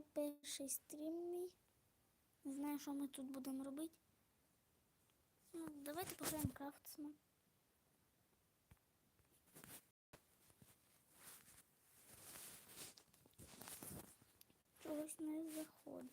Перший стрім мій. Не знаю, що ми тут будемо робити. Ну, давайте пограємо крафтсман. Чогось не заходить.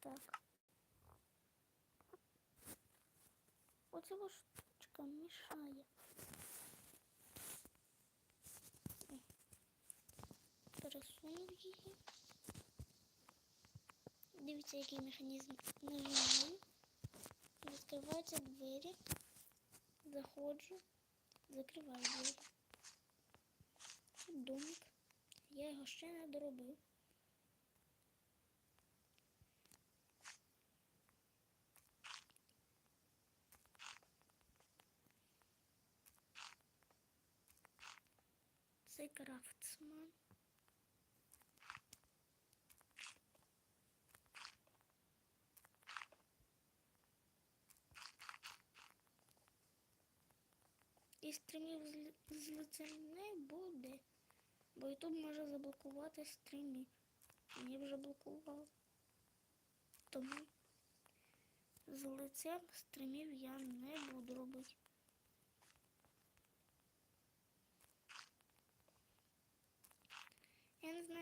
Так. Ось штучка мішає. Пересунув її. Дивіться, який механізм нажимаю. Відкриваються двері. Заходжу, закриваю двері. Домик. Я його ще не доробив. Це крафтсман. І стрімів з, ли- лицем не буде, бо Ютуб може заблокувати стріми. Мені вже блокував. Тому з лицем стрімів я не буду робити.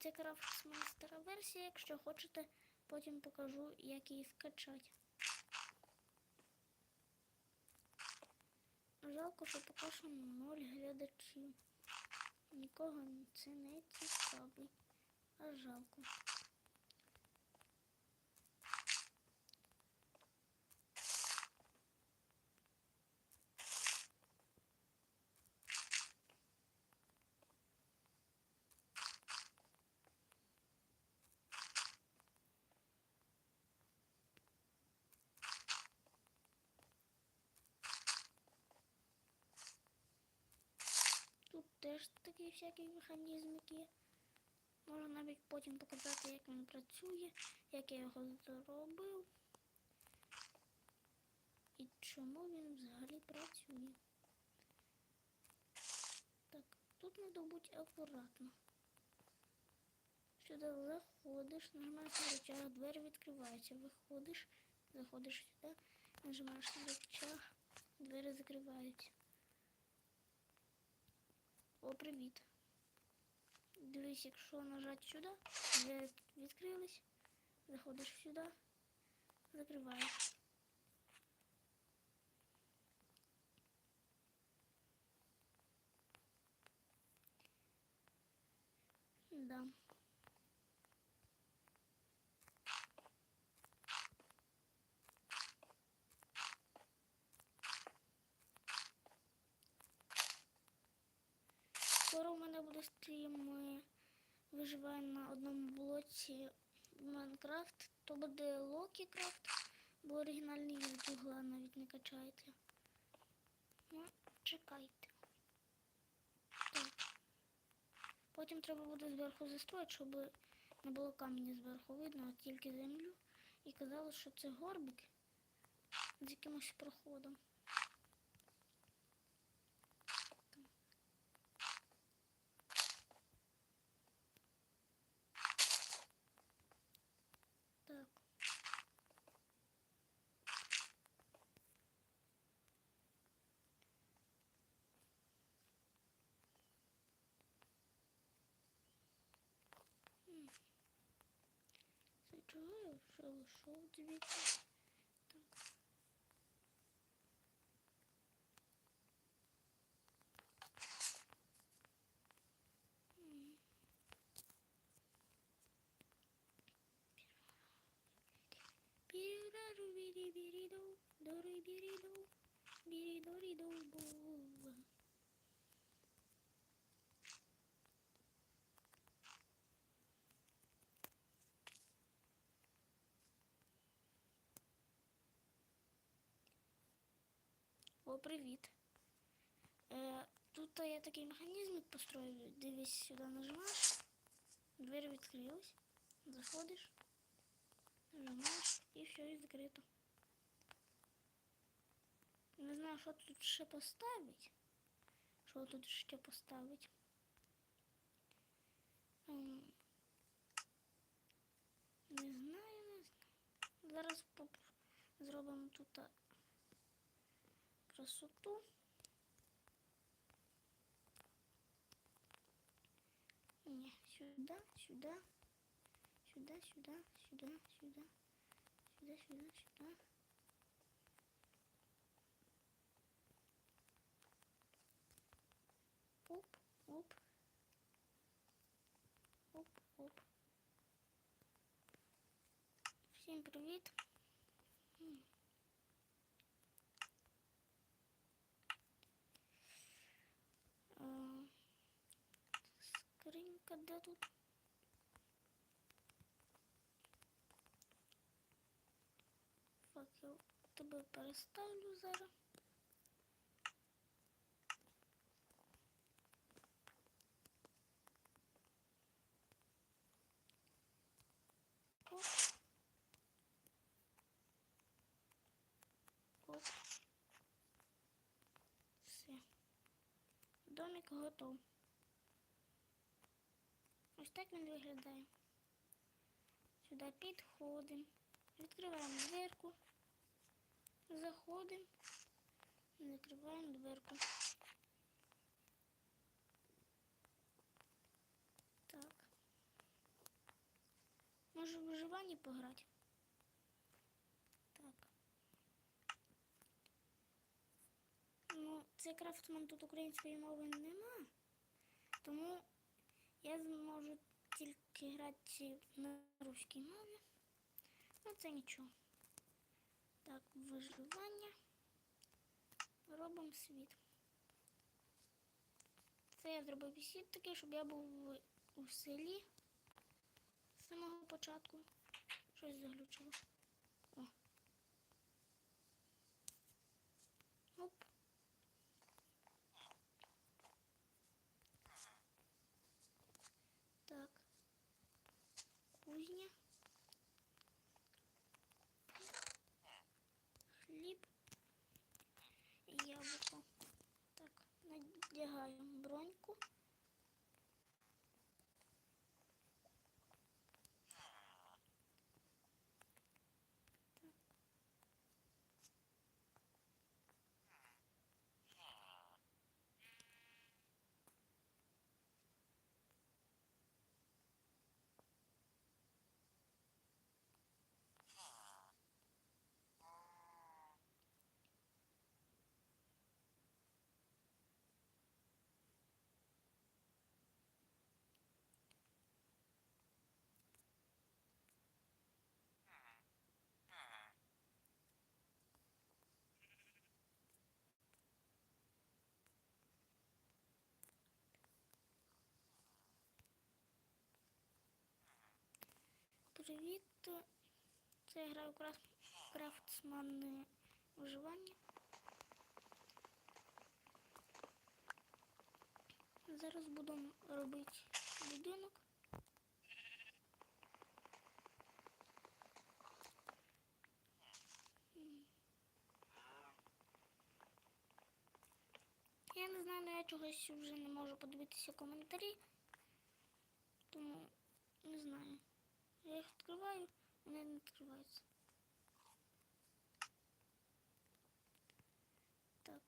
це Крафтс стара версія, якщо хочете, потім покажу, як її скачати. Жалко, що поки що ноль глядачів. Нікого це не цікавить. А жалко. Тут теж такий всякий механізмик є. Можна навіть потім показати, як він працює, як я його зробив і чому він взагалі працює. Так, тут треба бути акуратно. Сюди заходиш, нажимаєш на рычаг, двері відкриваються, виходиш, заходиш сюди, нажимаєш на рычаг, двері закриваються. О, привіт. Дивись, якщо нажати сюди, двері відкрились, заходиш сюди, закриваєш. Да. Скоро у мене буде стрім виживає на одному блоці Майнкрафт. То буде Локі Крафт, бо оригінальний від навіть не качаєте. Ну, чекайте. Так. Потім треба буде зверху застроїти, щоб не було каміння зверху видно, а тільки землю. І казали, що це горбик з якимось проходом. Так. М. Це чого я вже лишов дивіться? Так. М. Бирару бири О, привіт. Е, тут я такий механізм построїв. Дивись сюди нажимаєш. Двері відкрилась. Заходиш. Нажимаєш і все, і закрито. Не знаю, що тут ще поставити. Що тут ще поставити. Ем, Не знаю, не знаю. Зараз зробимо тут красоту. Ні, сюди, сюди, сюди, сюди, сюди, сюди, сюди, сюди, сюди. Оп, оп. Оп, оп. Всім привіт. М. Е, Скринька тут? Фак, я тебе переставлю зараз. Оп. Оп. Все. Домик готов. Ось так він виглядає. Сюди підходимо. Відкриваємо дверку. Заходимо. Закриваємо дверку. Так. Може в виживанні пограти? Так. Ну, цей крафтман тут української мови нема. Я зможу тільки грати на руській мові. Ну це нічого. Так, виживання. Робимо світ. Це я зробив світ такий, щоб я був у селі з самого початку. Щось заглючило. О. Оп. Так. Кузня. Хліб. І яблуко. Так, надягаємо броньку. Так. Привіт. Це я граю крафт... крафтсман виживання. Зараз будемо робити будинок. Я не знаю, але я чогось вже не можу подивитися коментарі. Тому не знаю. Я их открываю, она не открывается. Так.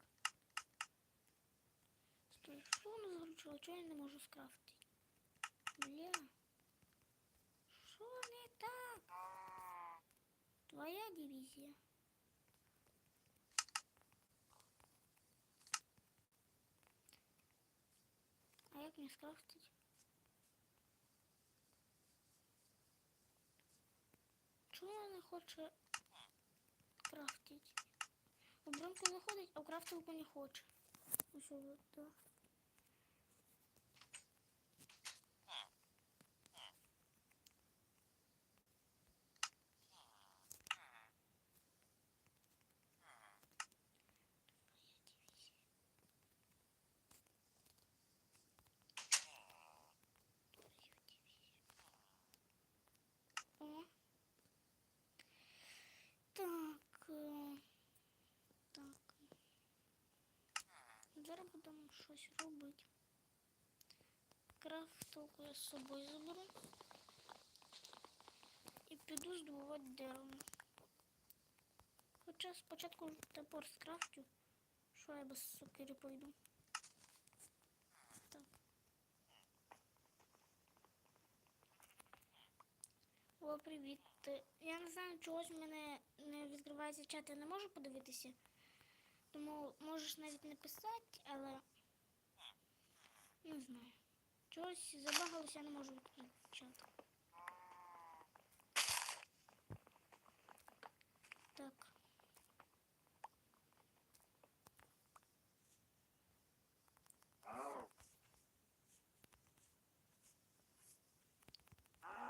Стой, что она заручила? Чего я не могу скрафтить? Бля. Что не так? Твоя дивизия. А как мне скрафтить? що я не хочу крафтити? У бронку не а в крафтинку не хоче. Ось, так. Щось робити. Крафтовку я з собою заберу. І піду здобувати дерево. Хоча спочатку топор скрафтю, що я без сокири пойду. Так. О, привіт. Я не знаю, чогось в мене не відкривається чат, я не можу подивитися. Тому можеш навіть не писати, але не знаю. Чогось забагалося, я не можу відкрити чат. Так.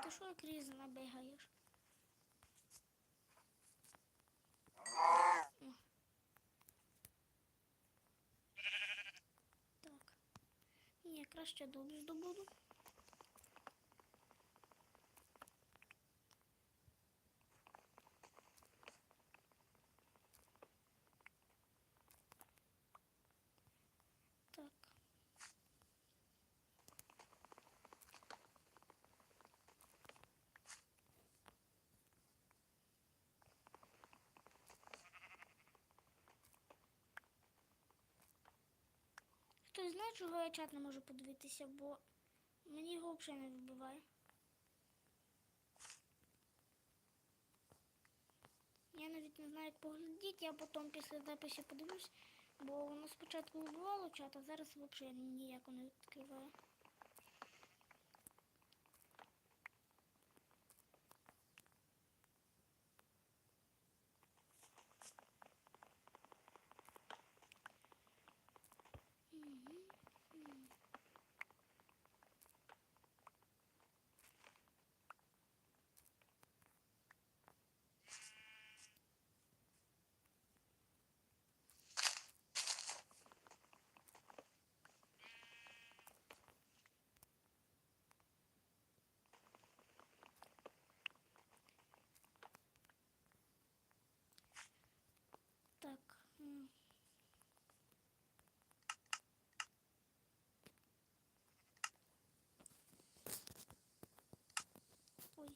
Ти що як різно бігаєш? О. Так. Ні, краще дуб здобуду. Чого я чат не можу подивитися, бо мені його взагалі не вбиває. Я навіть не знаю, як поглядіти, я потім після запису подивлюсь, бо воно спочатку вибивало чат, а зараз взагалі ніяко не відкриває. Мгм, мгм. Так. м. Ой.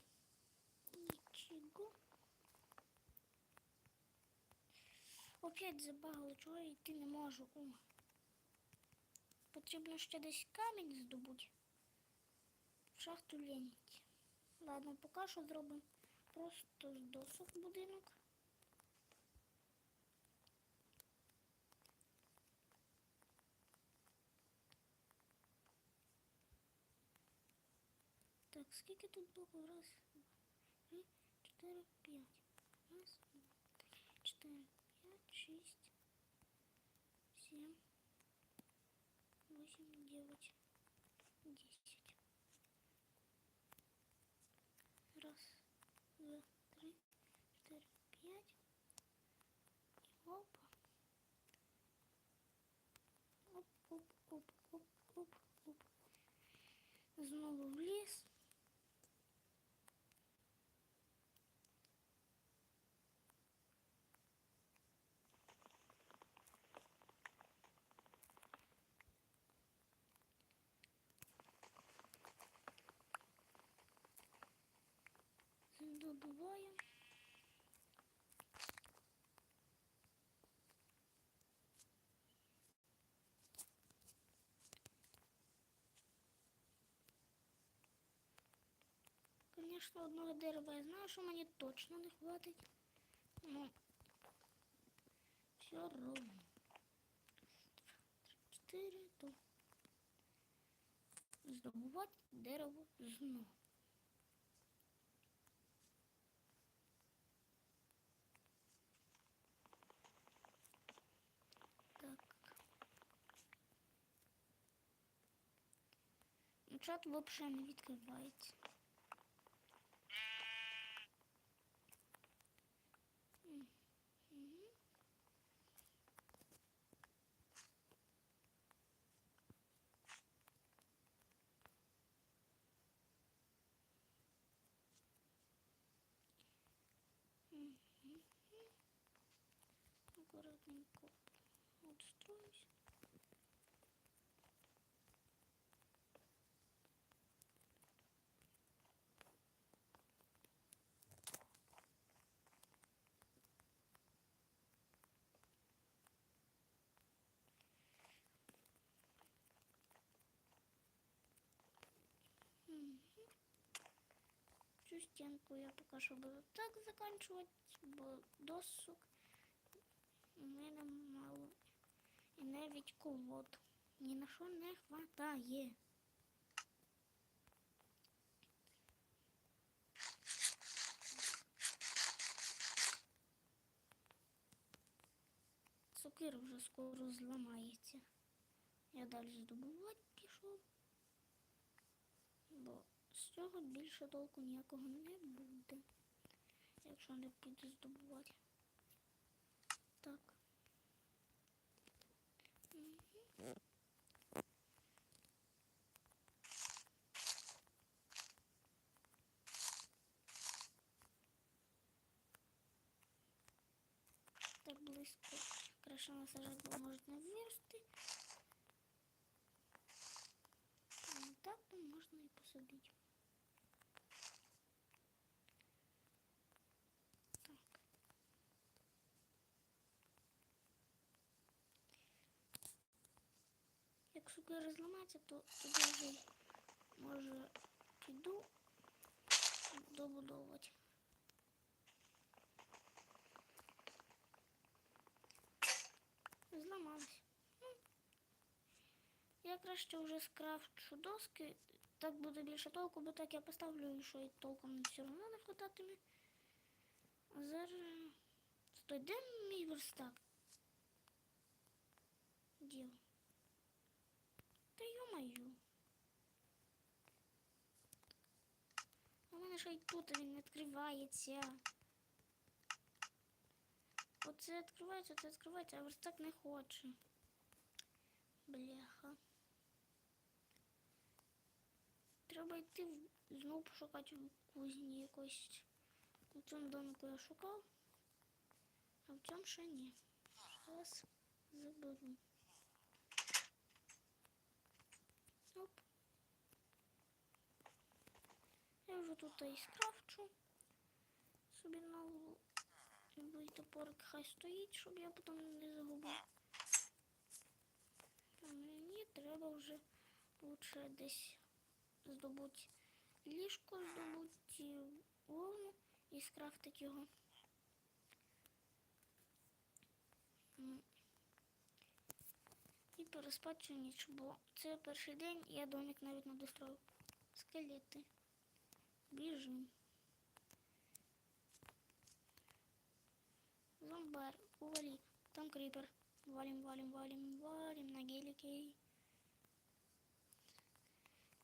Нічого. Опять забагало, чого я йти не можу. О. Потрібно ще десь камінь здобути. Шахту лініть. Ладно, поки що зробимо просто з досок будинок. Так, скільки тут блоків? Раз, два, три, чотири, п'ять. Раз, два, три, чотири, п'ять, шість, сім, восемь, дев'ять, десять. Раз, два, три, чотири, п'ять. І опа. Оп, оп, оп, оп, оп, оп. Знову в ліс. Добиваємо. Конечно, одного дерева я знаю, що мені точно не хватить. Ну, все равно. Чотири, то здобувати дерево знов. Чат взагалі не відкривається. М, мгм. Мгм. Аккуратненько отстроюсь. Цю стінку я поки що буду так закінчувати, бо досок у мене мало. І навіть колод. Ні на що не хватає. Сокира вже скоро зламається. Я далі здобувати пішов. Бо з цього більше толку ніякого не буде. Якщо не піду здобувати. Так. Так близько. Краще насажати, бо можуть не вирости. Ну, Можна і посадити. Так. Як сукер зламається, то тоді вже може піду добудовувати. Зламалась. Ну, Я краще вже скрафчу доски, так буде більше толку, бо так я поставлю, що і толком все одно не хвататиме. А зараз. Стой, де мій верстак? Діл. Та йо-маю. У мене ще й тут він відкривається. Оце відкривається, це відкривається, а верстак не хоче. Бляха. Треба йти в- знову пошукати в кузні якось. У цьому домику я шукав, а в цьому ще ні. Зараз заберу. Оп. Я вже тут і скрафчу собі нову любий топорик хай стоїть, щоб я потім не загубив. А мені треба вже лучше десь здобути ліжко, здобути вовну і скрафтити його. І переспати цю ніч, бо це перший день, я домик навіть не достроїв. Скелети. Біжим. Зомбар, ували. Там крипер. Валим, валим, валим, валим на гелике.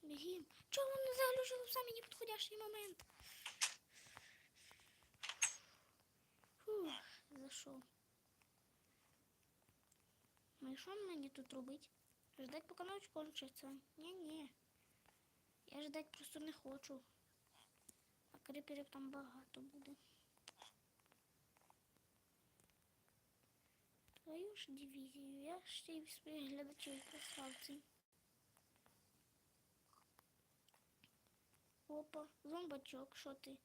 Бегим. Чего он не заглючил в самый неподходящий момент? Фух, зашел. Ну і що мені тут робити? Ждать, поки ночь кончиться? Ні-ні. Я ждать просто не хочу. А криперів там багато буде. Твою ж дивізію, я ще й своїх глядачів красавці. Опа, зомбачок, що ти?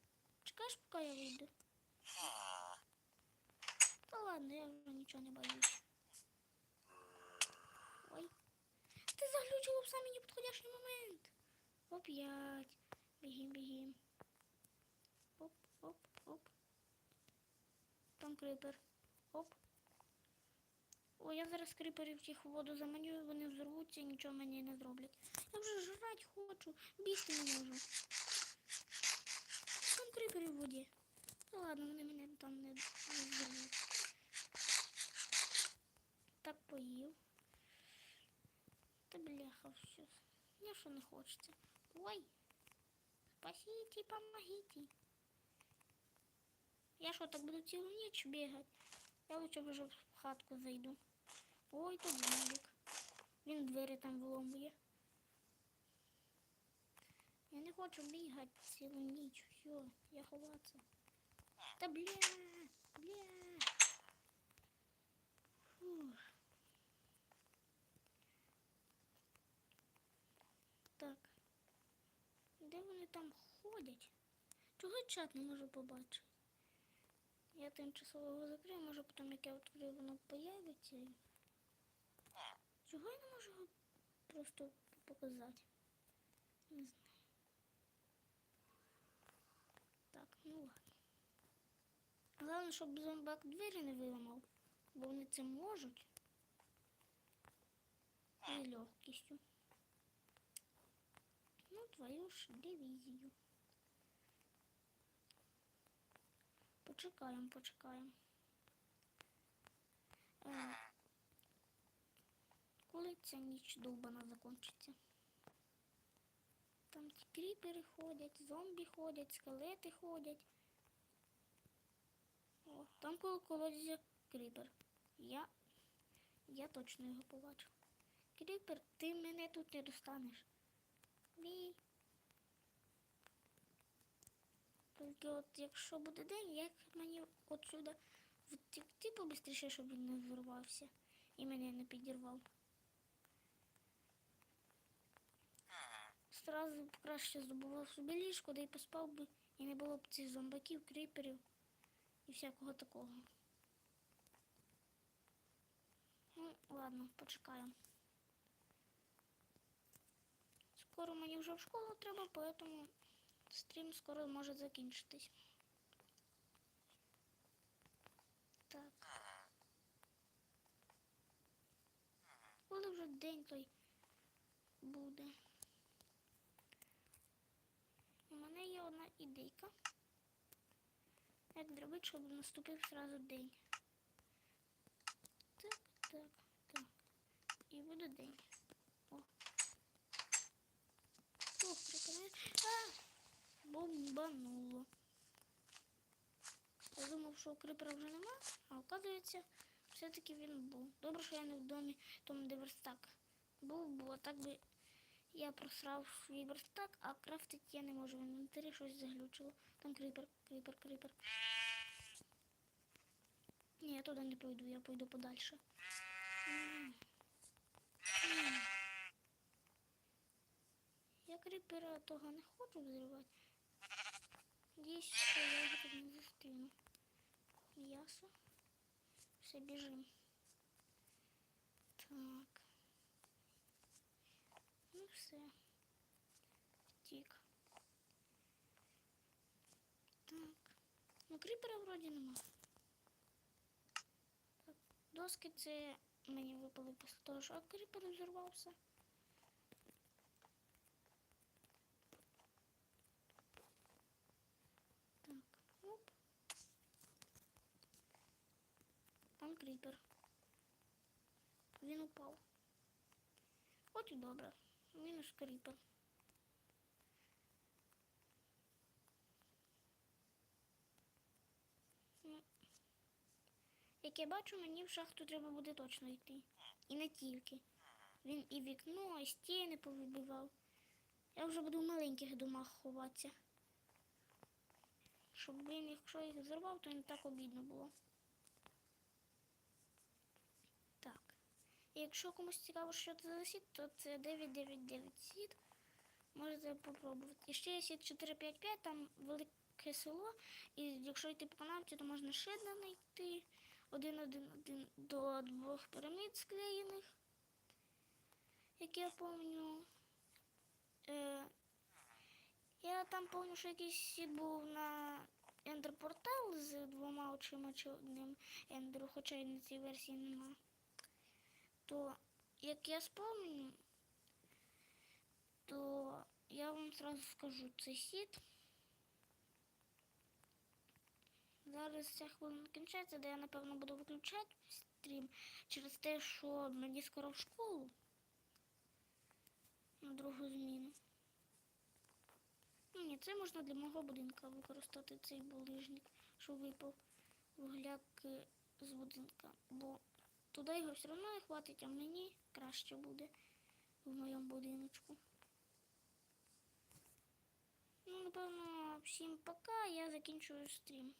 Чекаєш, поки я вийду? Та ладно, я вже нічого не боюсь. Ой. Ти заглючила в самий неподходящий момент. Опять. Бігім, бігім. Оп, оп, оп. Там крипер. Оп. О, я зараз криперів тих в воду заманю, вони взорвуться і нічого мені не зроблять. Я вже жрать хочу, бігти не можу. Там крипери в воді. Ну ладно, вони мене там не взорвуть. Так поїв. Та бляха все. Мені що не хочеться. Ой. Спасите, помогите. Я що, так буду цілу ніч бігати? Я лучше вже в хатку зайду. Ой, тут зомбик. Він двері там виломує. Я не хочу бігати цілу ніч. Все, я ховатися. Та бля, бля. Фух. Так. Де вони там ходять? Чого чат не можу побачити? Я тимчасово його закрию, може потім як я відкрию, воно появиться. Чого я не можу його просто показати? Не знаю. Так, Ну ладно. Головне, щоб зомбак двері не виламав, бо вони це можуть. І легкістю. Ну, твою ж дивізію. Почекаємо, почекаємо. Е, коли ця ніч довбана закінчиться? Там ті кріпери ходять, зомбі ходять, скелети ходять. О, там коло колодязя кріпер. Я. Я точно його побачив. Кріпер, ти мене тут не достанеш. Мій. Тільки от якщо буде день, як мені отсюда втекти побистріше, щоб він не взорвався і мене не підірвав. Сразу б краще здобував собі ліжко, де й поспав би, і не було б цих зомбаків, кріперів і всякого такого. Ну, ладно, почекаємо. Скоро мені вже в школу треба, поэтому стрім скоро може закінчитись. Так. Коли вже день той буде. У мене є одна ідейка. Як зробити, щоб наступив зразу день. Так, так, так. І буде день. О. Ох, прикольно. Бомбануло. Я думав, що крипера вже нема, а оказується, все-таки він був. Добре, що я не в домі тому, де верстак був, бо так би я просрав свій верстак, а крафтити я не можу. В інвентарі щось заглючило. Там крипер, крипер, крипер. Ні, я туди не пойду, я пойду подальше. Я крипера того не хочу взривати. Надіюсь, що я його не зустріну. М'ясо. Все, біжим. Так. Ну все. Втік. Так. Ну, кріпера вроді нема. Так, доски це мені випали після того, що кріпер взорвався. Так, оп. Там кріпер. Він упав. От і добре. Мінус кріпер. Ну, Як я бачу, мені в шахту треба буде точно йти. І не тільки. Він і вікно, і стіни повибивав. Я вже буду в маленьких домах ховатися. Щоб він, якщо їх взорвав, то не так обідно було. Так. Якщо комусь цікаво, що це за сіт, то це 999 сіт. Можете попробувати. І ще є сіт 455, там велике село. І якщо йти по канавці, то можна ще знайти один-один-один до двох пірамід склеєних. Як я пам'ятаю. Е, я там пам'ятаю, що якийсь сіт був на ендер-портал з двома очима чи одним ендеру, хоча й на цій версії нема. То, як я спомню, то я вам сразу скажу, це сіт. Зараз ця хвилина кінчається, де я, напевно, буду виключати стрім через те, що мені скоро в школу на другу зміну. Ну, Ні, це можна для мого будинка використати цей булижник, що випав вугляк е, з будинка. Бо туди його все одно не хватить, а мені краще буде в моєму будиночку. Ну, напевно, всім пока, я закінчую стрім.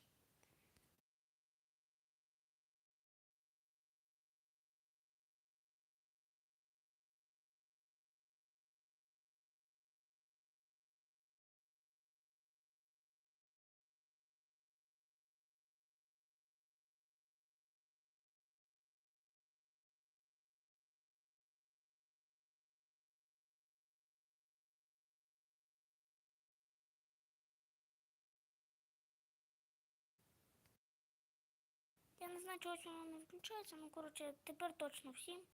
Не знаю, чого воно не включається. Ну, коротше, тепер точно всі.